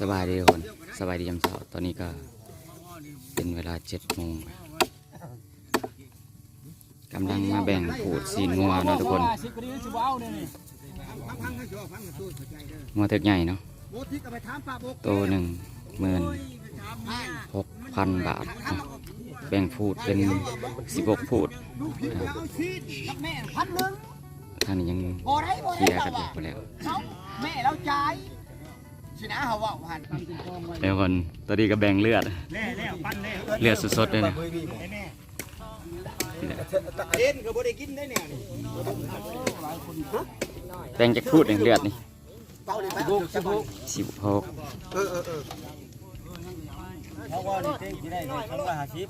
สบายดีทุกคนสบายดียามเช้าตอนนี้ก็เป็นเวลาเจ็ดโมงกำลังมาแบ่งผูดสีนัวเนาะทุกคนงัวเทึกใหญ่เนาะตัวหนึ่งหมื่นหกพันบาท แบ่งผูดเป็นสิบหกผูดอ่านหนึ่งทางนี้ยังเคลียร์กันอยู่ไปแล้วแม่เราจ่าย สินะเขาว่าหันเดี๋ยวคนตัวนี้ก็แบ่งเลือดเลือดสดๆเลยนะเล่นก็บ่ได้กินได้เนี่ยแบ่งจากพูดเองเลือดนี่เป้านี่บุกสิบุกสิบหกเออเออเออเพราะว่านี่เต็งที่ได้เลยคำว่าหาชิป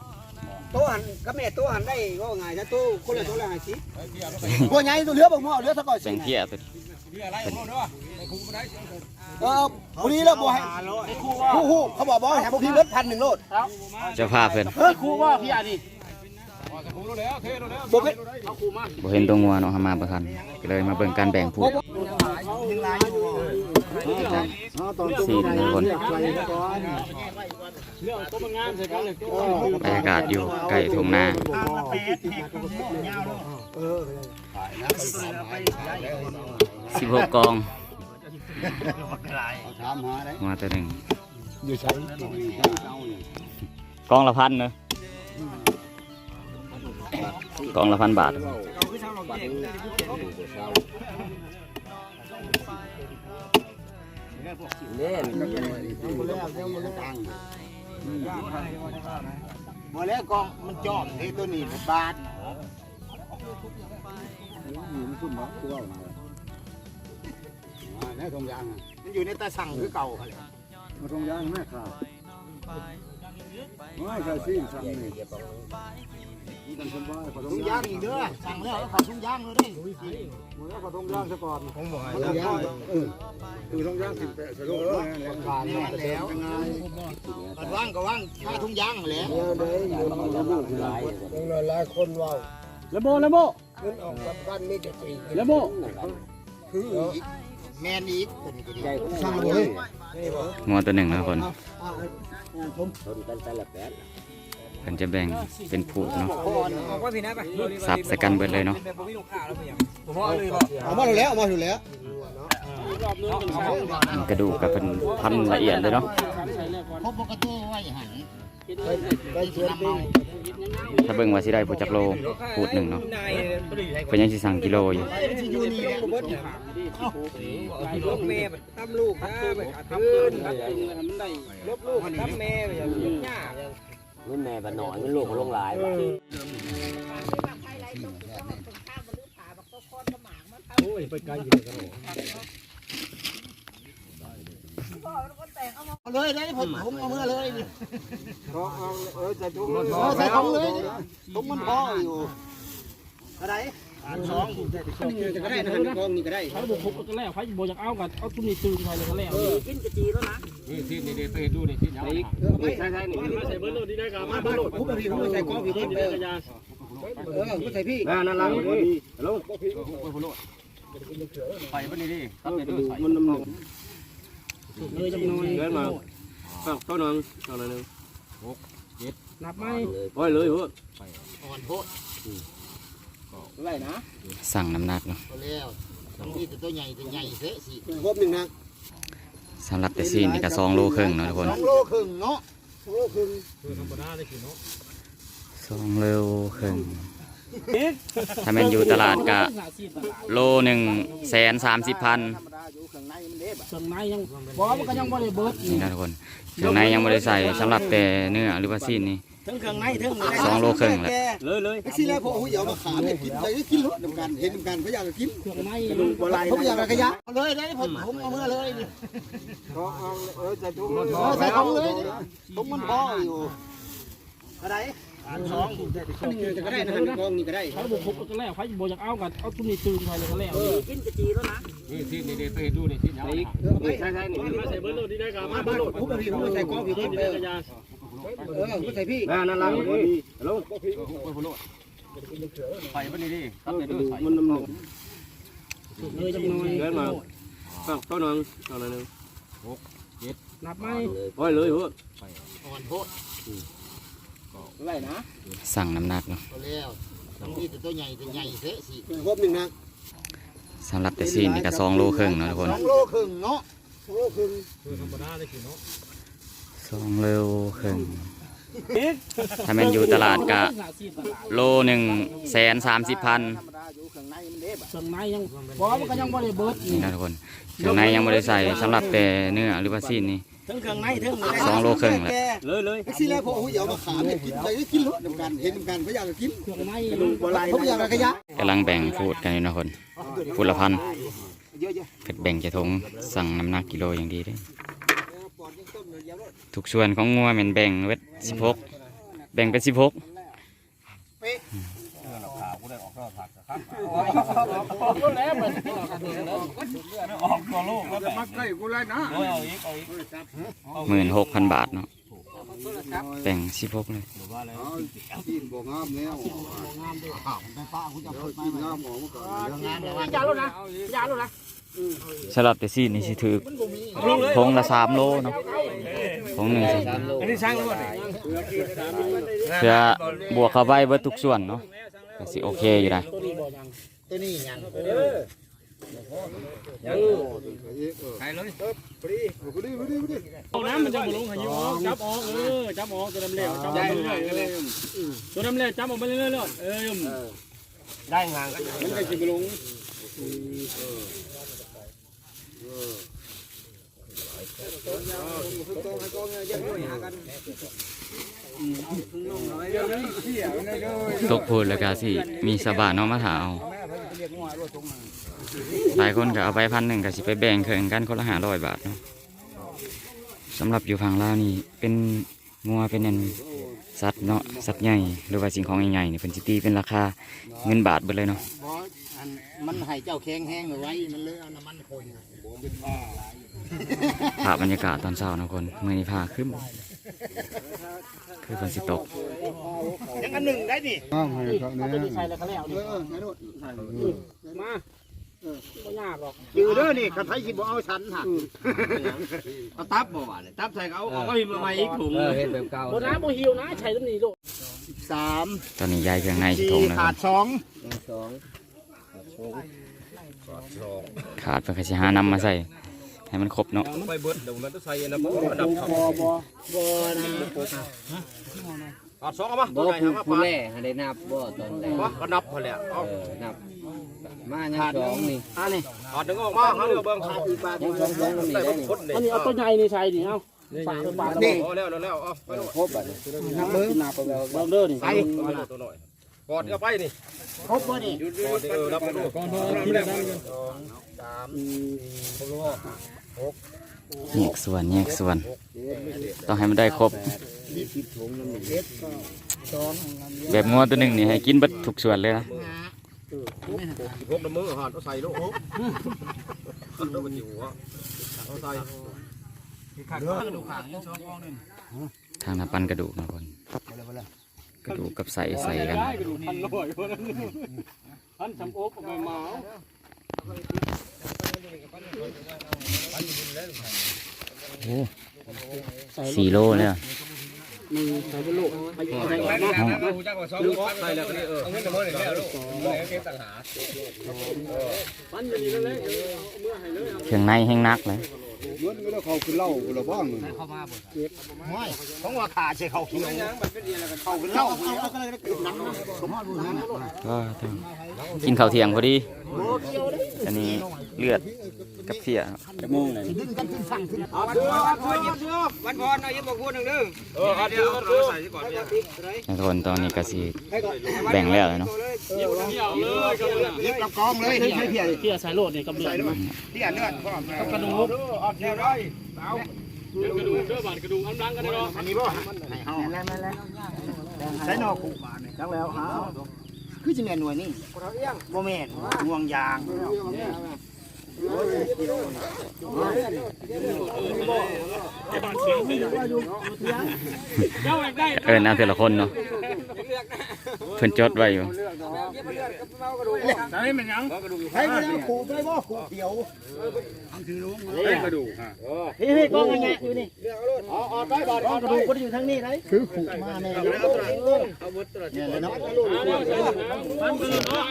ตัวหันกับแม่ตัวหันได้ก็ง่ายซะตัวคนละตัวละห้าสิบบ่ใหญ่ตัวเหลือบ่หม้อเหลือซะก่อนแบ่งเกี้ยตัว นี้เออผู้นี้แล้วบ่ให้คู่คู่เขาบอกบ่ให้บ่พี่เบิดพันหนึ่งโลดเจ้าภาพเพิ่นเออคู่ว่าพี่อันนี้บ่เป็นบ่เห็นตัวงัวเนาะหามาบ่ทันก็เลยมาเบิ่งการแบ่งพูดสี่ทุกคน บรรยากาศอยู่ใกล้ทุ่งนาสิบหกกองมาตัวหนึ่งกองละพันเนอะกองละพันบาทเล่นก็เป็นต่าง บ่แล้วกองมันจอมที่ตัวนี้บาทในทงยางมันอยู่ในตาสั่งคือเก่าเลยมาตรงยางแม่ข่าวไม่ใช่สิ่งสั่งนี่ กันสบายขอตรทุ่งยายางอีกเด้อสั่งแล้วขอทุ่งย่างเลยด้หมดแล้วขอตรงย่างซะก่อนของหมอตรงยางเออคือตรงย่างสิบแปดสโลแล้วแล้วการมาแล้วมันว่างก็ว่างค่าทุ่งย่างแหละเยอะเลยเยอะมากหลายหลายคนว่าระโบระโบเงินออกสำคัญมีแต่สี่ระโบคือแมนอีกตัวนี้ก็ดีสั่งเลยงัวตัวหนึ่งนะทุกคน เพิ่นจะแบ่งเป็นผูดเนาะว่าพี่นะไปสับใส่กันเบิดเลยเนาะเอามาแล้วเอามาแล้วกระดูกกับเป็นพันละเอียดเลยเนาะพบกระตู้ไว้หันไปเชิญปิ้งถ้าเบิ่งว่าสิได้ผูจักโลผูดหนึ่งเนาะเพิ่นยังสิสั่งกิโลอยู่อยู่นี่แหละเบิดลูกแม่ทำลูกนะทำเกินมันได้ลบลูกทำแม่ไปอย่างนี้ยาก มันแม่บันหน่อยมันลูกมันลงหลายโอ้ยไปไกลอยู่เลยกันเอาเลยได้ผมผมเอามือเลยนี่ก็เอาเออจะทุ่งเออใส่ของเลยผมมันพออยู่อะไร สองก็ได้นะกองนี่ก็ได้เขาบุกคุกกันแล้วเขาบุกอยากเอากันเอาตุ้นี่ตื่นไปเลยกันแล้วกินกะจีแล้วนะนี่ที่นี่ไปดูนี่ที่นี่ใช่ใช่นี่ใส่เบอร์โหลดดีได้กับมาบ้านผมพี่ผมใส่กองพี่ที่พี่นี่เออกระยาเออก็ใส่พี่นั่นนั่นนี่ฮัลโหลไปปนี่ดิมันน้ำหนึ่งเลยจำนวนเกินมาอ้าวต้นนึงต้นนึงหกเจ็ดนับไหมโอ้ยเลยหัวอ่อนโพด ไรนะสั่งน้ำหนักเนาะแล้วนี่ตัวใหญ่ตัวใหญ่เสะสิครบหนึ่งนะสำหรับแต่ซีนนี่ก็สองโลครึ่งเนาะทุกคนสองโลครึ่งเนาะโอ้คือสองโลครึ่งถ้าแม่นอยู่ตลาดก็โลหนึ่งแสนสามสิบพันธรรมดาอยู่ข้างในมันเด้บเครื่องในยังบอกมันก็ยังไม่ได้เบิดนี่นะทุกคนเครื่องในยังไม่ได้ใส่สำหรับแต่เนื้อหรือว่าซีนนี่ ทั้งเครื่องในทั้งสองโลครึ่งแหละเลยเลยไอ้สิแล้วพอเอาเอามาขาให้กินไปกินรถนำกันเห็นนำกันพยายามกินเครื่องในผมพยายามกระยะเอาเลยได้ผมผมเอาเมื่อเลยนี่ก็เอาเออจะทุ่งใส่ของเลยผมมันพออยู่อะไรสองนี่ก็ได้นะกองนี่ก็ได้เขาบุกคุกกันแล้วเขาบุกอยากเอากันเอาตุ้มนี่ตื่นไปเลยกันแล้วกินกะจีแล้วนะนี่ที่นี่ไปดูนี่ที่นี่ใช่ใช่นี่มาใส่เบอร์โหลดดีได้กับมาเบ้านผมพี่ผมใส่กองพี่ผมเออกระยา เออผมใส่พี่นั่นนั่นนี่ฮัลโหลไปปนี่ดิมันน้ำหนึ่งเลยจำนวนเกินมาอ้าวต้นนึงต้นนึงหกเจ็ดนับไหมปล่อยเลยเพื่อนอ่อนโพดไรนะ สั่งน้ำหนักเนาะแล้วนี่แต่ตัวใหญ่แต่ใหญ่เท่สิครบหนึ่งนะสำหรับแต่ซีนนี่ก็สองโลครึ่งเนาะทุกคนสองโลครึ่งเนาะโลครึ่ง สองโลครึ่งถ้าแม่นอยู่ตลาดกะโลหนึ่งแสนสามสิบพันธรรมดาอยู่ข้างในมันเด้บเครื่องในยังบ่มันก็ยังบ่ได้เบิดนี่นะทุกคนเครื่องในยังไม่ได้ใส่สำหรับแต่เนื้อหรือว่าซีนนี่ ทั้งเครื่องในทั้งสองโลครึ่งแหละ เลยเลยไอ้สิแล้วพอเขาเอามาขามเนี่ยกินไปก็กินรถนำกันเห็นนำกันเขาอยากจะกินเครื่องในกระดูกบ่ไหลเขาอยากจะขยะกำลังแบ่งฟูดกันอยู่นะคนฟูดละพันเยอะเกิดแบ่งจะทงสั่งน้ำหนักกิโลอย่างดีเลย ถูกส่วนของงัวเหม็นแบ่งเวทสิบหกแบ่งเป็นสิบหกหมื่นหกพันบาทเนาะ แบ่งสิบหกเลยกินบ่งามแล้วกินงามหมอมาก่อนยาลดนะยาลดนะสำหรับแต่ซีนนี่สิถือทงละสามโลเนาะทงหนึ่งสิอันนี้ช่างรู้ไหมเพื่อบวกเข้าไปเบิดทุกส่วนเนาะก็สิโอเคอยู่นะตัวนี้ยัง ใครเลยกูดิกูดิกูดิเอาน้ำมันจะบ่ลงห้อยู่ออกจับออกเออจับออกตัวน้ำเหลวจับออกไปเรื่อยเออตัวน้ำเหลวจับออกไปเรื่อยๆเออได้งานมันก็สิบ่ลงตกพูดแล้วก็สิมีสบะเนาะมาถาเอา หลายคนก็เอาไปพันหนึ่งก็สิไปแบ่งเครื่องกันคนละห้าร้อยบาทเนาะสำหรับอยู่ฝั่งลาวนี่เป็นงัวเป็นนันสัตว์เนาะสัตว์ใหญ่หรือว่าสิ่งของใหญ่ๆนี่เป็นสิตีเป็นราคาเงินบาทเบิดเลยเนาะบออันมันให้เจ้าแข็งแห้งเอาไว้มันเลยเอาน้ำมันคนภาพบรรยากาศตอนเช้าเนาะคนเมื่อนี้พาขึ้น คือฝนสิตกยังอันหนึ่งได้ดิงามให้ครับเอาตัวเนี่นี้ยใส่แล้วก็แล้วเอนี่อไหนโดดมาเออบ่ยากหรอกอยู่เด้อนี่คันไผสิบ่เอาฉันหักเอาตับบ่หวานตับใส่เอาเอาก็พิมพ์มาใหม่อีกถุงเห็นแบบเก่าบ่น้ำบ่หิวนะใช้ตัวนี้โลดสามตอนนี้ยายเครื่องในสิสี่ทงแล้วขาดสองขาดเพื่อสิหานำมาใส่ให้มันครบเนาะไปเบิดเดี๋ยวมันต้องใส่นะบ่ดับบ่บ่บ่นะ ขาดสองเอามาบ่ตัวใหญ่ผู้ครับผู้แล่ให้ได้นับบ่ตอนแรกบ่ก็นับพอแล้วเอาเออนับ มายังสองนี่อันนี้ขาดหนึ่งออกมาเขาเรือเบิ่งขาดอีกบาทยังสองสองนี่ได้ได้บ่นี่คนอันนี้เอาตัวใหญ่นี่ใส่นี่เอาฝากฝากนี่พอแล้วแล้วเอาไปลงครบบัดนี้นับเบิ่งนับแล้วเบิ่งเด้อนี่ไปตัวหน่อยกอดเอาไปนี่ครบบ่นี่กอดเออรับมาดูก่อน แยกส่วนแยกส่วน ต้องให้มันได้ครบ แบบงัวตัวหนึ่งนี่ให้กินบัดทุกส่วนเลยนะพกน้ำมือหอดเอาใส่ลูกเอาตัวจิ๋วเอาใส่ทางน้ำปั้นกระดูกนะคนกระดูกกับใส่ใส่กันกระดูกพันร้อยพันพันสำโอบเอาไปมา โอ้สี่โลเลยอะมึงใส่ไปลูกไปอยู่ใส่ออกมาใส่แล้วก็นี่เออเอาเงินน้ำมือนี่แห่งหากพันอยู่นี่นั่นแหละเอาเมื่อเลยเอาเครื่องในแห้งนักเลยเงินก็เขาคือเล้ากูละบ้างไม่ของว่าขาใช่เขาเขียวเขาเป็นเหล้าเอาเอาก็เลยได้กินน้ำก็ต้องกินข้าวเที่ยงพอดี อันนี้ เลือดกับเสียมุ่งวันพอยิบดูวันพอนะยิบบอกพูดหนึ่งเด้อเออเอาดูเอาใส่ก่อนทุกคนตอนนี้ก็สิแบ่งแล้วเลยเนาะยวเลยก็เลยเรียกกับกองเลยเฮ้ยเพียเที่ยใส่โลดนี่กับเลือดมันเพียเลือดพร้อมกระดูกเอาเดี๋ยวได้กระดูกเด้อบาดกระดูกอันลังกันได้หรออันนี้บ่ให้เฮาแล้วแล้วใส่นอกคู่บาทนี่จังแล้วหาคือสิแม่นหน่วยนี่บ่แม่นห่วงยาง เอยากได้เอินเอาแต่ละคนเนาะ เพิ่นจดไว้อยู่ใช่มันยังให้มันเอาขู่ไปบ่ขู่เดียวกระดูกฮะเฮ้ยกล้องยังไงอยู่นี่อ๋ออ๋อได้บอลกล้องกระดูกก็อยู่ทางนี้ไหนคือขู่มาแน่เนี่ยเลยเนาะมันคือเนาะ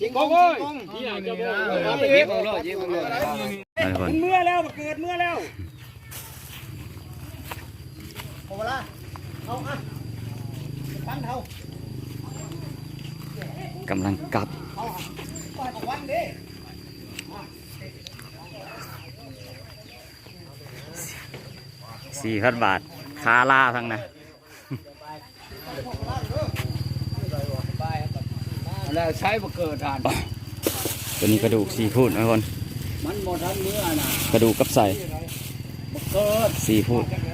สิงคโปร์ที่อยากจะบอกเย็บเอาเลยเย็บเอาเลยทุกคนเมื่อแล้วเกิดเมื่อแล้วโอ้ละ เอาอะปั้นเฮากำลังกลับปล่อยของวันดิสี่พันบาทคาล่าทั้งนะแล้วใช้บ่เกิดทานตัวนี้กระดูกซีฟู้ดนะทุกคน มันบ่ทันเมื่อน่ะกระดูกกับใส่บ่เกิดซีฟู้ดม